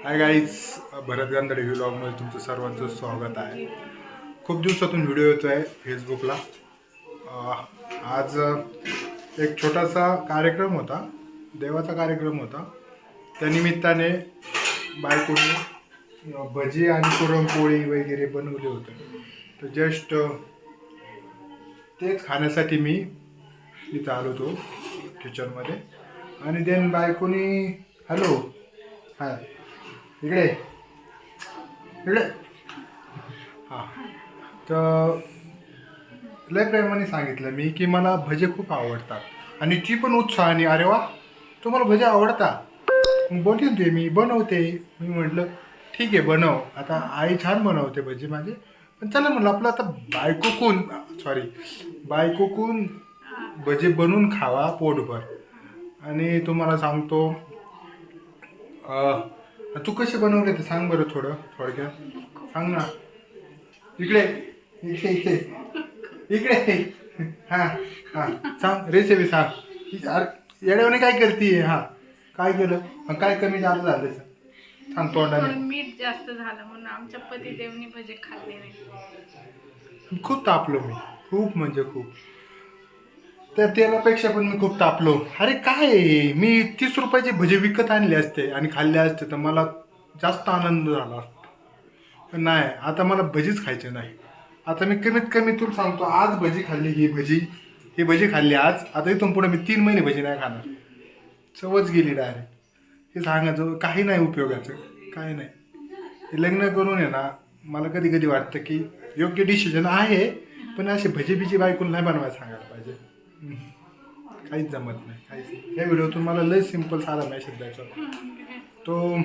Hi guys भरत गांधडे व्हिलॉगमध्ये तुमचं सर्वांचं स्वागत आहे. खूप दिवसातून व्हिडिओ येतो आहे फेसबुकला आज एक छोटासा कार्यक्रम होता. देवाचा कार्यक्रम होता. त्यानिमित्ताने बायकोने भजी आणि पुरणपोळी वगैरे बनवले होते. तर जस्ट तेच खाण्यासाठी मी इथं आलो होतो किचनमध्ये आणि देन बायकोनी हॅलो हाय इकडे. इकडे. हां. तर लय प्रेमाने सांगितलं मी की मला भजे खूप आवडतात. आणि ती पण उत्साहाने अरे वा तुम्हाला भजे आवडतात? मग बोलते मी बनवते. मी म्हटलं ठीक आहे बनव. आता आई छान बनवते भजे माझे. पण चला म्हणलं आपलं आता बायकोकून सॉरी बायकोकून भजे बनवून खावा पोटभर. आणि तुम्हाला सांगतो तू कसे बनवले ते सांग बरं थोडं थोडक्यात. सांग ना. इकडे इकडे इकडे. इकडे. हां हां. सांग रेसिपी सांग. अरे येड्यावाने काय करते हां. काय केलं? काय कमी जास्त झालं सांग तोंडाने. मीठ जास्त झालं म्हणून आमच्या पतिदेवनी भजे खाल्ले नाही. खूप तापलो मी. खूप म्हणजे खूप. तर तेलापेक्षा पण मी खूप तापलो. अरे काय? मी तीस रुपयाचे भजे विकत आणले असते आणि खाल्ले असते तर मला जास्त आनंद झाला असता. पण नाही आता मला भजीच खायचे नाही. आता मी कमीत कमी तुला सांगतो आज भजी खाल्ली ही भजी ही भजी खाल्ली आज. आता इथून पुढे मी तीन महिने भजी नाही खाणार. चवच गेली डायरेक्ट हे सांगायचं काही नाही उपयोगाचं काही नाही. हे लग्न करून आहे ना मला कधी कधी वाटतं की योग्य डिसिजन आहे पण असे भजी बिजी बायकून नाही बनवायला सांगायला पाहिजे. काहीच जमत नाही काहीच हे व्हिडिओ व्हिडिओतून मला लय सिंपल साधा मॅसेज द्यायचा तो